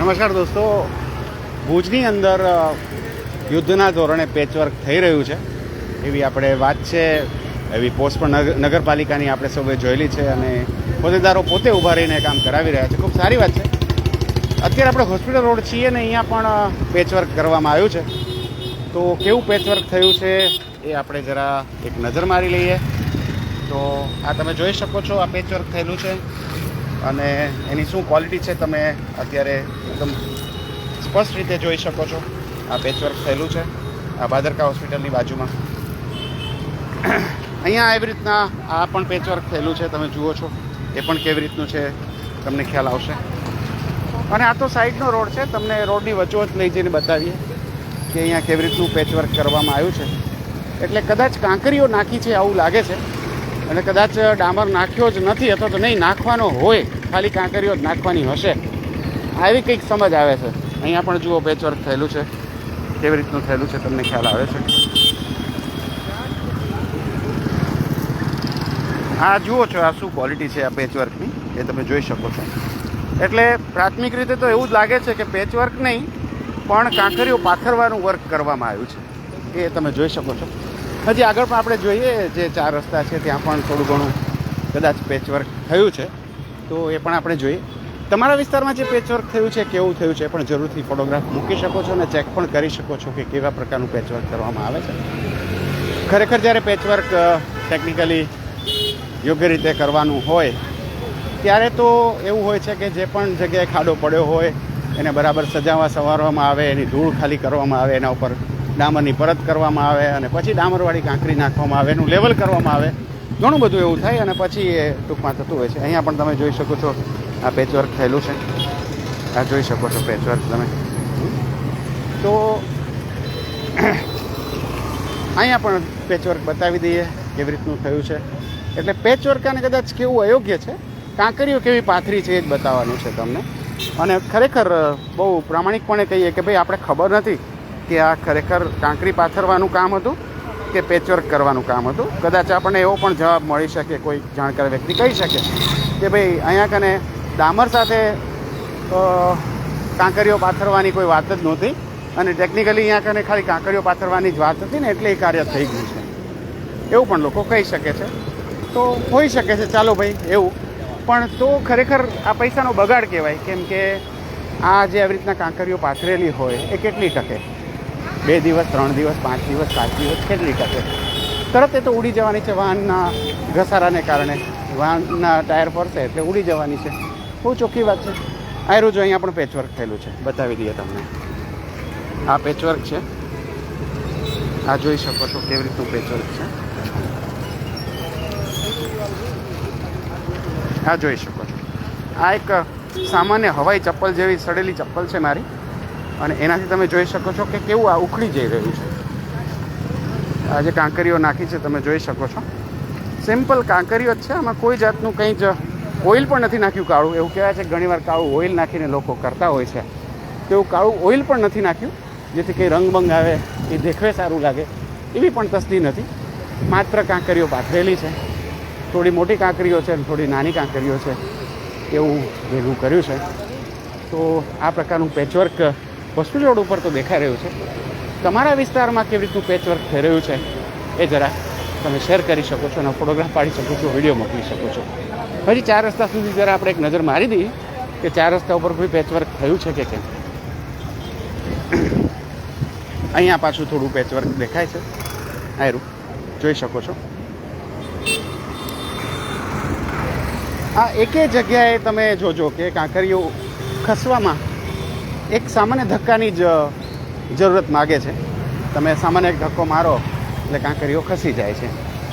નમસ્કાર દોસ્તો. ભુજની અંદર યુદ્ધના ધોરણે પેચવર્ક થઈ રહ્યું છે. એવી આપણે વાત છે. એવી પોસ્ટ પણ નગર- નગરપાલિકાની આપણે સૌએ જોયેલી છે અને હોદ્દેદારો પોતે ઊભા રહીને કામ કરાવી રહ્યા છે. ખૂબ સારી વાત છે. અત્યારે આપણે હોસ્પિટલ રોડ છીએ ને અહીંયા પણ પેચવર્ક કરવામાં આવ્યું છે. તો કેવું પેચવર્ક થયું છે એ આપણે જરા એક નજર મારી લઈએ. તો આ તમે જોઈ શકો છો, આ પેચવર્ક થયેલું છે. અને એની શું ક્વોલિટી છે તમે અત્યારે એકદમ સ્પષ્ટ રીતે જોઈ શકો છો. આ પેચવર્ક થયેલું છે. આ ભાદરકા હોસ્પિટલની બાજુમાં. અહીંયા એવી રીતના આ પણ પેચવર્ક થયેલું છે. તમે જુઓ છો, એ પણ કેવી રીતનું છે, તમને ખ્યાલ આવશે. અને આ તો સાઈડનો રોડ છે. તમને રોડની વચ્ચોવચ લઈ જઈને બતાવીએ કે અહીંયા કેવી રીતનું પેચવર્ક કરવામાં આવ્યું છે. એટલે કદાચ કાંકરીઓ નાખી છે આવું લાગે છે. અને કદાચ ડામર નાખ્યો જ નથી, અથવા તો નહીં નાખવાનો હોય, ખાલી કાંકરીઓ જ નાખવાની હશે. આવી કંઈક સમજ આવે છે. અહીંયા પણ જુઓ પેચવર્ક થયેલું છે. કેવી રીતનું થયેલું છે તમને ખ્યાલ આવે છે. આ જુઓ છો, આ શું ક્વોલિટી છે આ પેચવર્કની એ તમે જોઈ શકો છો. એટલે પ્રાથમિક રીતે તો એવું જ લાગે છે કે પેચવર્ક નહીં, પણ કાંકરીઓ પાથરવાનું વર્ક કરવામાં આવ્યું છે. એ તમે જોઈ શકો છો. હજી આગળ પણ આપણે જોઈએ જે ચાર રસ્તા છે, ત્યાં પણ થોડું ઘણું કદાચ પેચવર્ક થયું છે. તો એ પણ આપણે જોઈએ. તમારા વિસ્તારમાં જે પેચવર્ક થયું છે, કેવું થયું છે પણ જરૂરથી ફોટોગ્રાફ મૂકી શકો છો અને ચેક પણ કરી શકો છો કે કેવા પ્રકારનું પેચવર્ક કરવામાં આવે છે. ખરેખર જ્યારે પેચવર્ક ટેકનિકલી યોગ્ય રીતે કરવાનું હોય, ત્યારે તો એવું હોય છે કે જે પણ જગ્યાએ ખાડો પડ્યો હોય, એને બરાબર સજાવવા સવારવામાં આવે, એની ધૂળ ખાલી કરવામાં આવે, એના ઉપર ડામરની પરત કરવામાં આવે અને પછી ડામરવાળી કાંકરી નાખવામાં આવે, એનું લેવલ કરવામાં આવે. ઘણું બધું એવું થાય અને પછી એ ટૂંકમાં થતું હોય છે. અહીંયા પણ તમે જોઈ શકો છો આ પેચવર્ક થયેલું છે. આ જોઈ શકો છો પેચવર્ક તમે. તો અહીંયા પણ પેચવર્ક બતાવી દઈએ કેવી રીતનું થયું છે. એટલે પેચવર્ક અને કદાચ કેવું અયોગ્ય છે? કાંકરીઓ કેવી પાથરી છે એ જ બતાવવાનું છે તમને. અને ખરેખર બહુ પ્રામાણિકપણે કહીએ કે ભાઈ આપણે ખબર નથી કે આ ખરેખર કાંકરી પાથરવાનું કામ હતું કે પેચવર્ક કરવાનું કામ હતું. કદાચ આપણને એવો પણ જવાબ મળી શકે, કોઈ જાણકાર વ્યક્તિ કહી શકે કે ભાઈ અહીંયા કને ડામર સાથે કાંકરીઓ પાથરવાની કોઈ વાત જ નહોતી. અને ટેકનિકલી અહીંયા કને ખાલી કાંકરીઓ પાથરવાની જ વાત હતી ને, એટલે એ કાર્ય થઈ ગયું છે. એવું પણ લોકો કહી શકે છે. તો હોઈ શકે છે, ચાલો ભાઈ, એવું. પણ તો ખરેખર આ પૈસાનો બગાડ કહેવાય, કેમ કે આ જે આવી રીતના કાંકરીઓ પાથરેલી હોય, એ કેટલી ટકે? બે દિવસ, ત્રણ દિવસ, પાંચ દિવસ, સાત દિવસ, કેટલી ટકે? તરત એ તો ઉડી જવાની છે, વાહનના ઘસારાને કારણે. વાહનના ટાયર ફરશે, એટલે ઉડી જવાની છે. બહુ ચોખ્ખી વાત છે. આ જો અહીંયા પણ પેચવર્ક થયેલું છે. બતાવી દઈએ તમને. આ પેચવર્ક છે. આ જોઈ શકો છો કેવી રીતનું પેચવર્ક છે. આ જોઈ શકો છો. આ એક સામાન્ય હવાઈ ચપ્પલ જેવી સડેલી ચપ્પલ છે મારી. અને એનાથી તમે જોઈ શકો છો કે કેવું આ ઉખડી જઈ રહ્યું છે. આ જે કાંકરીઓ નાખી છે, તમે જોઈ શકો છો. સિમ્પલ કાંકરીઓ જ છે, આમાં કોઈ જાતનું કંઈ જ ઓઇલ પણ નથી નાખ્યું કાળું. એવું કહેવાય છે ઘણીવાર કાળું ઓઇલ નાખીને લોકો કરતા હોય છે. તેવું કાળું ઓઇલ પણ નથી નાખ્યું. જેથી કંઈ રંગબંગ આવે, એ દેખવે સારું લાગે. એવી પણ તસ્દી નથી. માત્ર કાંકરીઓ પાથરેલી છે. થોડી મોટી કાંકરીઓ છે અને થોડી નાની કાંકરીઓ છે. એવું ભેગું કર્યું છે. તો આ પ્રકારનું પેચવર્ક હોસ્પિટલ રોડ ઉપર તો દેખાઈ રહ્યું છે. તમારા વિસ્તારમાં કેવી રીતનું પેચવર્ક થઈ રહ્યું છે એ જરા તમે શેર કરી શકો છો અને ફોટોગ્રાફ પાડી શકો છો વીડિયો મોકલી શકો છો. હજી ચાર રસ્તા સુધી જરા આપણે એક નજર મારી દઈએ કે ચાર રસ્તા ઉપર કોઈ પેચવર્ક થયું છે કે કેમ? અહીંયા પાછું થોડું પેચવર્ક દેખાય છે. આયરું, જોઈ શકો છો. આ એકે જગ્યાએ તમે જોજો કે કાંકરીઓ ખસવામાં એક સામાન્ય ધક્કાની જ, જરૂરત માગે છે. તમે સામાન્ય ધક્કો મારો એટલે કાંકરીઓ ખસી જાય છે.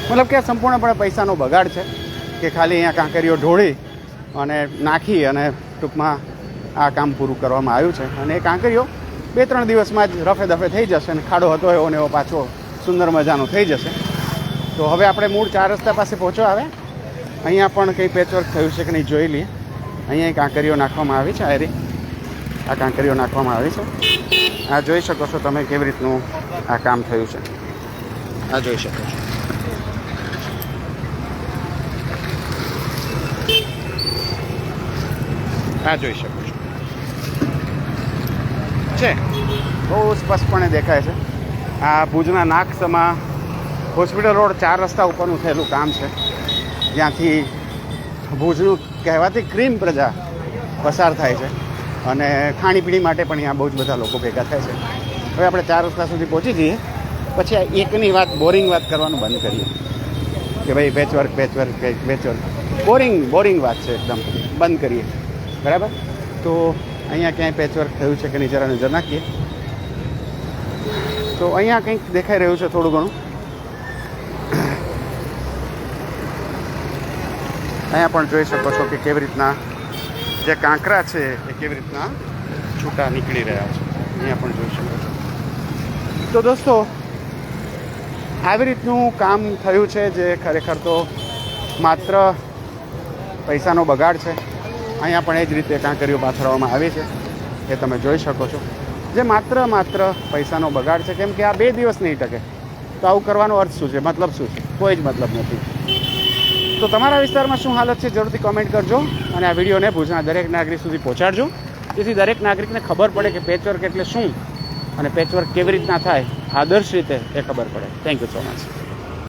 મતલબ કે આ સંપૂર્ણપણે પૈસાનો બગાડ છે. કે ખાલી અહીંયા કાંકરીઓ ઢોળી અને નાખી અને ટૂંકમાં આ કામ પૂરું કરવામાં આવ્યું છે. અને એ કાંકરીઓ બે ત્રણ દિવસમાં જ રફે દફે થઈ જશે અને ખાડો હતો એવો ને એવો પાછો સુંદર મજાનો થઈ જશે. તો હવે આપણે મૂળ ચાર રસ્તા પાસે પહોંચવા આવે. અહીંયા પણ કંઈ પેચવર્ક થયું છે કે નહીં જોઈ લઈએ. અહીંયા કાંકરીઓ નાખવામાં આવી છે આયરી આ કાંકરીઓ નાખવામાં આવી છે. આ જોઈ શકો છો તમે કેવી રીતનું આ કામ થયું છે. આ જોઈ શકો છો. આ જોઈ શકો છો. છે. બહુ સ્પષ્ટપણે દેખાય છે. આ ભુજના નાગસમાં હોસ્પિટલ રોડ ચાર રસ્તા ઉપરનું થયેલું કામ છે. જ્યાંથી ભુજનું કહેવાતી ક્રીમ પ્રજા પસાર થાય છે અને ખાણીપીણી માટે પણ અહીંયા બહુ જ બધા લોકો ભેગા થાય છે. હવે આપણે ચાર રસ્તા સુધી પહોંચી જઈએ. પછી આ એકની વાત, બોરિંગ વાત કરવાનું બંધ કરીએ. કે ભાઈ patchwork patchwork patchwork boring boring વાત છે એકદમ. બંધ કરીએ. બરાબર? તો અહીંયા ક્યાંય પેચવર્ક થયું છે કે નહીં જરા નજર નાખીએ. તો અહીંયા કંઈક દેખાઈ રહ્યું છે થોડું ઘણું. અહીંયા પણ જોઈ શકો છો કે કેવી રીતના જે કાંકરા છે એ કેવી રીતના છૂટા નીકળી રહ્યા છે. અહીંયા પણ જોઈ શકો છો. તો દોસ્તો, આવી રીતનું કામ થયું છે જે ખરેખર તો માત્ર પૈસાનો બગાડ છે. અહીંયા પણ એ જ રીતે કાંકરીઓ પાથરવામાં આવી છે, એ તમે જોઈ શકો છો. જે માત્ર માત્ર પૈસાનો બગાડ છે, કેમ કે આ બે દિવસ નહીં ટકે. તો આવું કરવાનો અર્થ શું છે? મતલબ શું છે? કોઈ જ મતલબ નથી. તો તમારા વિસ્તારમાં શું હાલત છે, જરૂરથી કોમેન્ટ કરજો અને આ વિડીયોને ભુજના દરેક નાગરિક સુધી પહોંચાડજો. જેથી દરેક નાગરિકને ખબર પડે કે પેચવર્ક એટલે શું અને પેચવર્ક કેવી રીતના થાય. આદર્શ રીતે એ ખબર પડે. Thank you so much